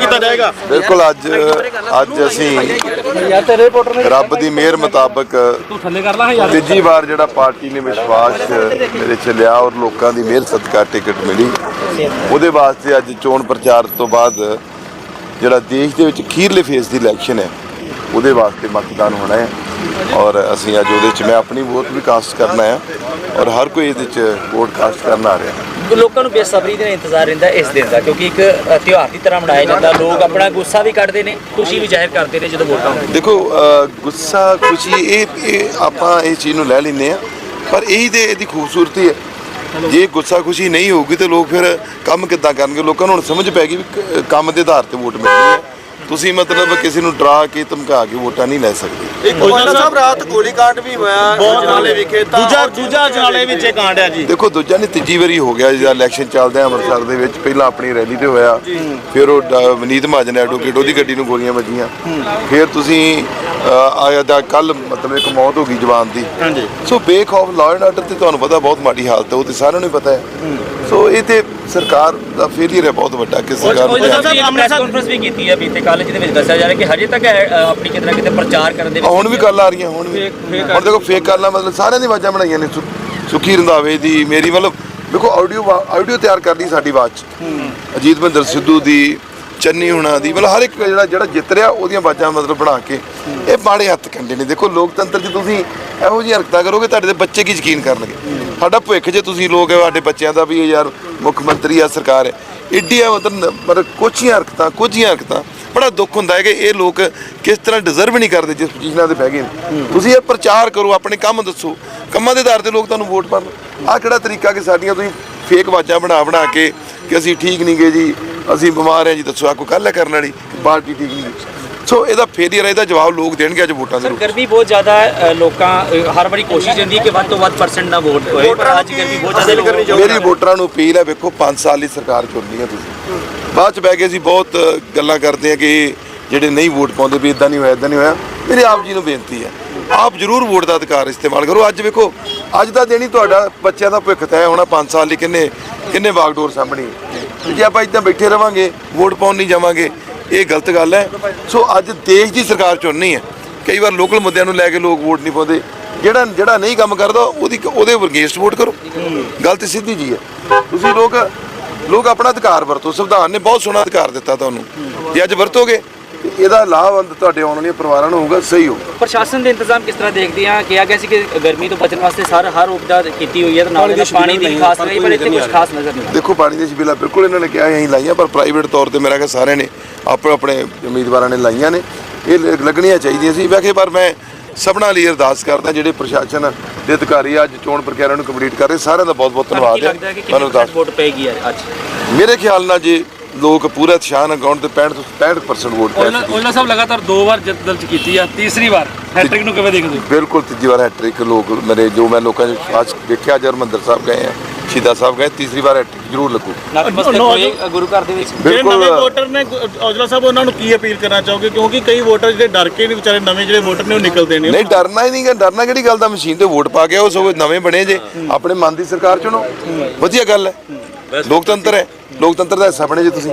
ਕੀਤਾ ਜਾਏਗਾ ਬਿਲਕੁਲ ਅੱਜ ਅੱਜ ਅਸੀਂ ਰੱਬ ਦੀ ਮਿਹਰ ਮੁਤਾਬਕ ਤੀਜੀ ਵਾਰ ਜਿਹੜਾ ਪਾਰਟੀ ਨੇ ਵਿਸ਼ਵਾਸ ਮੇਰੇ ਚ ਲਿਆ ਔਰ ਲੋਕਾਂ ਦੀ ਮਿਹਰ ਸਦਕਾ ਟਿਕਟ ਮਿਲੀ। ਉਹਦੇ ਵਾਸਤੇ ਅੱਜ ਚੋਣ ਪ੍ਰਚਾਰ ਤੋਂ ਬਾਅਦ ਜਿਹੜਾ ਦੇਸ਼ ਦੇ ਵਿੱਚ ਅਖੀਰਲੇ ਫੇਸ ਦੀ ਇਲੈਕਸ਼ਨ ਹੈ ਉਹਦੇ ਵਾਸਤੇ ਮਤਦਾਨ ਹੋਣਾ ਹੈ। ਔਰ ਅਸੀਂ ਅੱਜ ਉਹਦੇ ਚ ਮੈਂ ਆਪਣੀ ਵੋਟ ਵੀ ਕਾਸਟ ਕਰਨਾ ਹੈ ਔਰ ਹਰ ਕੋਈ ਇਹਦੇ ਚ ਵੋਟ ਕਾਸਟ ਕਰਨ ਆ ਰਿਹਾ। ਲੋਕਾਂ ਨੂੰ ਬੇਸਬਰੀ ਦੇ ਨਾਲ ਇੰਤਜ਼ਾਰ ਰਹਿੰਦਾ ਇਸ ਦਿਨ ਦਾ ਕਿਉਂਕਿ ਇੱਕ ਤਿਉਹਾਰ ਦੀ ਤਰ੍ਹਾਂ ਮਨਾਇਆ ਜਾਂਦਾ ਲੋਕ ਆਪਣਾ ਗੁੱਸਾ ਵੀ ਕੱਢਦੇ ਨੇ ਖੁਸ਼ੀ ਵੀ ਜ਼ਾਹਿਰ ਕਰਦੇ ਨੇ ਜਦੋਂ ਵੋਟਾਂ ਹੁੰਦੀਆਂ ਦੇਖੋ ਗੁੱਸਾ ਖੁਸ਼ੀ ਇਹ ਆਪਾਂ ਇਹ ਚੀਜ਼ ਨੂੰ ਲੈ ਲੈਂਦੇ ਆ ਪਰ ਇਹੀ ਤੇ ਇਹਦੀ ਖੂਬਸੂਰਤੀ ਹੈ। ਜੇ ਗੁੱਸਾ ਖੁਸ਼ੀ ਨਹੀਂ ਹੋਊਗੀ ਤੇ ਲੋਕ ਫਿਰ ਕੰਮ ਕਿੱਦਾਂ ਕਰਨਗੇ? ਲੋਕਾਂ ਨੂੰ ਹੁਣ ਸਮਝ ਪੈ ਗਈ ਵੀ ਕੰਮ ਦੇ ਆਧਾਰ ਤੇ ਵੋਟ ਮਿਲਣੀ ਹੈ। ਤੁਸੀਂ ਮਤਲਬ ਕਿਸੇ ਨੂੰ ਡਰਾ ਕੇ ਧਮਕਾ ਕੇ ਵੋਟਾਂ ਨਹੀਂ ਲੈ ਸਕਦੇ। ਇੱਕ ਉਹਨਾਂ ਸਾਹਿਬ ਰਾਤ ਗੋਲੀकांड ਵੀ ਹੋਇਆ ਜਨਾਲੇ ਵਿਖੇ ਤਾਂ ਦੂਜਾ ਦੂਜਾ ਜਨਾਲੇ ਵਿੱਚ ਇਹ ਕਾਂਡ ਆ ਜੀ। ਦੇਖੋ ਦੂਜਾ ਨਹੀਂ ਤੀਜੀ ਵਾਰੀ ਹੋ ਗਿਆ ਜਿਹੜਾ ਇਲੈਕਸ਼ਨ ਚੱਲਦੇ ਆ ਅੰਮ੍ਰਿਤਸਰ ਦੇ ਵਿੱਚ। ਪਹਿਲਾਂ ਆਪਣੀ ਰੈਲੀ ਤੇ ਹੋਇਆ। ਫਿਰ ਉਹ ਵਨੀਤ ਮਹਾਜਨ ਐਡਵੋਕੇਟ ਉਹਦੀ ਗੱਡੀ ਨੂੰ ਗੋਲੀਆਂ ਵੱਜੀਆਂ। ਫਿਰ ਤੁਸੀਂ ਆਇਆ ਦਾ ਕੱਲ ਮਤਲਬ ਇੱਕ ਮੌਤ ਹੋ ਗਈ ਜਵਾਨ ਦੀ। ਹਾਂਜੀ। ਸੋ ਬੇਖੌਫ ਲਾਅ ਐਂਡ ਆਰਡਰ ਤੇ ਤੁਹਾਨੂੰ ਪਤਾ ਬਹੁਤ ਮਾੜੀ ਹਾਲਤ ਹੈ ਉਹ ਤੇ ਸਾਰਿਆਂ ਨੂੰ ਹੀ ਪਤਾ ਹੈ। ਸੋ ਇਹ ਤੇ ਸਰਕਾਰ ਦਾ ਫੇਲਿਅਰ ਹੈ ਬਹੁਤ ਵੱਡਾ ਕਿ ਸਰਕਾਰ ਨੂੰ ਪ੍ਰੈਸ ਕਾਨਫਰੰਸ ਵੀ ਕੀਤੀ ਹੈ ਬੀਤੇ ਕੱਲ ਜਿਹਦੇ ਵਿੱਚ ਦੱਸਿਆ ਜਾ ਰਿਹਾ ਕਿ ਹਜੇ ਤੱਕ ਆਪਣੀ ਕਿਤੇ ਨਾ ਕਿਤੇ ਪ੍ਰਚਾਰ ਕਰਨ ਦੇ ਆ, ਹੁਣ ਵੀ ਗੱਲ ਆ ਰਹੀਆਂ ਹੁਣ ਵੀ। ਹੁਣ ਦੇਖੋ ਫੇਕ ਕਾਲਾਂ ਮਤਲਬ ਸਾਰਿਆਂ ਦੀ ਆਵਾਜ਼ਾਂ ਬਣਾਈਆਂ ਨੇ ਸੁਖੀ ਰੰਧਾਵੇ ਦੀ ਮੇਰੀ ਮਤਲਬ ਦੇਖੋ ਆਡੀਓ ਆਡੀਓ ਤਿਆਰ ਕਰ ਲਈ ਸਾਡੀ ਆਵਾਜ਼ 'ਚ। ਅਜੀਤ ਬੰਦਰ ਸਿੱਧੂ ਦੀ ਚੰਨੀ ਹੁਣਾ ਦੀ, ਮਤਲਬ ਹਰ ਇੱਕ ਜਿਹੜਾ ਜਿਹੜਾ ਜਿੱਤ ਰਿਹਾ, ਉਹਦੀਆਂ ਬਾਜ਼ਾਂ ਮਤਲਬ ਬਣਾ ਕੇ। ਇਹ ਬਾੜੇ ਹੱਥ ਕੰਡੇ ਨੇ। ਦੇਖੋ, ਲੋਕਤੰਤਰ 'ਚ ਤੁਸੀਂ ਇਹੋ ਜਿਹੀ ਹਰਕਤਾਂ ਕਰੋਗੇ, ਤੁਹਾਡੇ ਦੇ ਬੱਚੇ ਕੀ ਯਕੀਨ ਕਰਨਗੇ? ਸਾਡਾ ਭਵਿੱਖ ਜੇ ਤੁਸੀਂ ਲੋਕ ਹੈ ਸਾਡੇ ਬੱਚਿਆਂ ਦਾ ਵੀ ਇਹ ਯਾਰ ਮੁੱਖ ਮੰਤਰੀ ਆ, ਸਰਕਾਰ ਹੈ। ਇੱਡੀਆਂ ਮਤਲਬ ਮਤਲਬ ਕੁਛ ਹੀ ਹਰਕਤਾਂ ਕੁਝ ਹੀ ਹਰਕਤਾਂ। ਬੜਾ ਦੁੱਖ ਹੁੰਦਾ ਹੈ ਕਿ ਇਹ ਲੋਕ ਕਿਸ ਤਰ੍ਹਾਂ ਡਿਜ਼ਰਵ ਨਹੀਂ ਕਰਦੇ, ਜਿਸ ਪੋਜੀਸ਼ਨਾਂ ਤੇ ਬਹਿ ਗਏ ਤੁਸੀਂ ਇਹ ਪ੍ਰਚਾਰ ਕਰੋ, ਆਪਣੇ ਕੰਮ ਦੱਸੋ। ਕੰਮਾਂ ਦੇ ਆਧਾਰ ਤੇ ਲੋਕ ਤੁਹਾਨੂੰ ਵੋਟ ਪਾਣ ਆਹ ਕਿਹੜਾ ਤਰੀਕਾ ਕਿ ਸਾਡੀਆਂ ਤੁਸੀਂ ਫੇਕ ਆਵਾਜ਼ਾਂ ਬਣਾ ਬਣਾ ਕੇ ਕਿ ਅਸੀਂ ਠੀਕ ਨਹੀਂ ਗਏ ਜੀ ਅਸੀਂ ਬਿਮਾਰ ਹਾਂ ਜੀ ਦੱਸੋ ਆ ਕੋਈ ਗੱਲ ਹੈ ਕਰਨ ਵਾਲੀ? ਪਾਰਟੀ ਠੀਕ ਨਹੀਂ ਗਈ ਸੋ ਇਹਦਾ ਫੇਲਿਅਰ ਇਹਦਾ ਜਵਾਬ ਲੋਕ ਦੇਣਗੇ ਅੱਜ ਵੋਟਾਂ ਦੇ ਸਰ ਗਰਮੀ ਬਹੁਤ ਜ਼ਿਆਦਾ ਹੈ ਲੋਕਾਂ ਹਰ ਵਾਰੀ ਕੋਸ਼ਿਸ਼ ਹੁੰਦੀ ਹੈ ਕਿ ਵੱਧ ਤੋਂ ਵੱਧ ਪਰਸੈਂਟ ਦਾ ਵੋਟ ਹੋਏ ਪਰ ਅੱਜ ਗਰਮੀ ਬਹੁਤ ਜ਼ਿਆਦਾ ਮੇਰੀ ਵੋਟਰਾਂ ਨੂੰ ਅਪੀਲ ਹੈ ਵੇਖੋ 5 ਸਾਲ ਦੀ ਸਰਕਾਰ ਚੁਣਨੀ ਹੈ ਤੁਸੀਂ। ਬਾਅਦ ਚ ਬਹਿ ਕੇ ਅਸੀਂ ਬਹੁਤ ਗੱਲਾਂ ਕਰਦੇ ਆ ਕਿ ਜਿਹੜੇ ਨਹੀਂ ਵੋਟ ਪਾਉਂਦੇ ਵੀ ਇਦਾਂ ਨਹੀਂ ਹੋਇਆ ਇਦਾਂ ਨਹੀਂ ਹੋਇਆ, ਮੇਰੇ ਆਪ ਜੀ ਨੂੰ ਬੇਨਤੀ ਹੈ। ਆਪ ਜਰੂਰ ਵੋਟ ਦਾ ਅਧਿਕਾਰ ਇਸਤੇਮਾਲ ਕਰੋ। ਅੱਜ ਵੇਖੋ, ਅੱਜ ਦਾ ਦਿਨ ਹੀ ਤੁਹਾਡਾ ਬੱਚਿਆਂ ਦਾ ਭਵਿੱਖ ਤੈਅ ਹੋਣਾ 5 ਸਾਲ ਲਈ ਕਿੰਨੇ ਕਿੰਨੇ ਬਾਗਡੋਰ ਸਾਹਮਣੀ ਜੇ ਆਪਾਂ ਇਦਾਂ ਬੈਠੇ ਰਵਾਂਗੇ, ਵੋਟ ਪਾਉਣ ਨਹੀਂ ਜਾਵਾਂਗੇ, ਇਹ ਗਲਤ ਗੱਲ ਹੈ। ਸੋ ਅੱਜ ਦੇਸ਼ ਦੀ ਸਰਕਾਰ ਚੁਣਨੀ ਹੈ। ਕਈ ਵਾਰ ਲੋਕਲ ਮੁੱਦਿਆਂ ਨੂੰ ਲੈ ਕੇ ਲੋਕ ਵੋਟ ਨਹੀਂ ਪਾਉਂਦੇ। ਜਿਹੜਾ ਜਿਹੜਾ ਨਹੀਂ ਕੰਮ ਕਰਦਾ, ਉਹਦੀ ਉਹਦੇ ਅਗੇਂਸਟ ਵੋਟ ਕਰੋ। ਗੱਲ ਤੇ ਸਿੱਧੀ ਜੀ ਹੈ। ਤੁਸੀਂ ਲੋਕ ਲੋਕ ਆਪਣਾ ਅਧਿਕਾਰ ਵਰਤੋ। ਸੰਵਿਧਾਨ ਨੇ ਬਹੁਤ ਸੋਹਣਾ ਅਧਿਕਾਰ ਦਿੱਤਾ ਤੁਹਾਨੂੰ। ਜੇ ਅੱਜ ਵਰਤੋਗੇ ਇਹਦਾ ਲਾਭ ਅੰਦ ਤੁਹਾਡੇ ਆਉਣ ਵਾਲੀਆਂ ਪਰਿਵਾਰਾਂ ਨੂੰ ਹੋਊਗਾ ਸਹੀ ਹੋਊਗਾ। ਪ੍ਰਸ਼ਾਸਨ ਦੇ ਇੰਤਜ਼ਾਮ ਕਿਸ ਤਰ੍ਹਾਂ ਦੇਖਦੇ ਆ? ਕਿਹਾ ਗਿਆ ਸੀ ਕਿ ਗਰਮੀ ਤੋਂ ਬਚਣ ਵਾਸਤੇ ਸਾਰ ਹਰ ਉਪਚਾਰ ਕੀਤੀ ਹੋਈ ਹੈ ਤੇ ਨਾਲ ਪਾਣੀ ਦੀ ਖਾਸ ਰਹੀ ਪਰ ਇੱਥੇ ਕੁਝ ਖਾਸ ਨਜ਼ਰ ਨਹੀਂ ਦੇਖੋ ਪਾਣੀ ਦੇ ਛਬੀਲਾ ਬਿਲਕੁਲ ਇਹਨਾਂ ਨੇ ਕਿਹਾ ਅਸੀਂ ਲਾਈਆਂ ਪਰ ਪ੍ਰਾਈਵੇਟ ਤੌਰ ਤੇ ਮੇਰਾ ਕਿ ਸਾਰਿਆਂ ਨੇ ਆਪਣੇ ਆਪਣੇ ਉਮੀਦਵਾਰਾਂ ਨੇ ਲਾਈਆਂ ਨੇ। ਇਹ ਲੱਗਣੀਆਂ ਚਾਹੀਦੀਆਂ ਸੀ। ਵੈਸੇ ਪਰ ਮੈਂ ਸਭਨਾਂ ਲਈ ਅਰਦਾਸ ਕਰਦਾ ਜਿਹੜੇ ਪ੍ਰਸ਼ਾਸਨ ਦੇ ਅਧਿਕਾਰੀ ਅੱਜ ਚੋਣ ਪ੍ਰਕਿਰਿਆ ਨੂੰ ਕੰਪਲੀਟ ਕਰ ਰਹੇ ਸਾਰਿਆਂ ਦਾ ਬਹੁਤ ਬਹੁਤ ਧੰਨਵਾਦ ਹੈ। ਮੈਨੂੰ ਅਰਦਾਸ ਵੋਟ ਪਏਗੀ ਅੱਜ? ਮੇਰੇ ਖਿਆਲ ਨਾਲ ਜੇ ਲੋਕ ਪੂਰਾ ਉਤਸ਼ਾਹ ਨਾਲ ਗਾਉਣ ਤੇ 65 ਤੋਂ 65% ਵੋਟ ਪੈ ਉਹਨਾਂ ਸਾਹਿਬ ਲਗਾਤਾਰ ਦੋ ਵਾਰ ਜਿੱਤ ਦਰਜ ਕੀਤੀ ਆ ਤੀਸਰੀ ਵਾਰ। ਹੈਟ੍ਰਿਕ ਨੂੰ ਕਿਵੇਂ ਦੇਖਦੇ ਹੋ? ਬਿਲਕੁਲ ਤੀਜੀ ਵਾਰ ਹੈਟ੍ਰਿਕ ਲੋਕ ਮੇਰੇ ਜੋ ਮੈਂ ਲੋਕਾਂ ਦੇ ਅੱਜ ਦੇਖਿਆ ਜਰ ਮੰਦਰ ਸਾਹਿਬ ਗਏ ਆ ਸ਼ਹੀਦਾਂ ਸਾਹਿਬ ਗਏ ਤੀਸਰੀ ਵਾਰ ਹੈਟ੍ਰਿਕ ਜ਼ਰੂਰ ਲੱਗੂ। ਨਤਮਸਤਕ ਹੋਏ ਗੁਰੂ ਘਰ ਦੇ ਵਿੱਚ? ਜਿਹੜੇ ਨਵੇਂ ਵੋਟਰ ਨੇ ਔਜਲਾ ਸਾਹਿਬ ਉਹਨਾਂ ਨੂੰ ਕੀ ਅਪੀਲ ਕਰਨਾ ਚਾਹੋਗੇ? ਕਿਉਂਕਿ ਕਈ ਵੋਟਰ ਜਿਹੜੇ ਡਰ ਕੇ ਨਹੀਂ ਵਿਚਾਰੇ ਨਵੇਂ ਜਿਹੜੇ ਵੋਟਰ ਨੇ ਉਹ ਨਿਕਲਦੇ ਨੇ। ਨਹੀਂ ਡਰਨਾ ਹੀ ਨਹੀਂ ਗਾ ਡਰਨਾ ਕਿਹੜੀ ਗੱਲ ਦਾ? ਮਸ਼ੀਨ ਤੇ ਵੋਟ ਪਾ ਕੇ ਉਹ ਨਵੇਂ ਬਣੇ ਜੇ। ਆਪਣੇ ਮਨ ਦੀ ਸਰਕਾਰ ਚੁਣੋ। ਵਧੀਆ ਗੱਲ ਹੈ। ਲੋਕਤੰਤਰ ਹੈ। ਲੋਕਤੰਤਰ ਦਾ ਹਿੱਸਾ ਬਣੇ ਜੇ ਤੁਸੀਂ।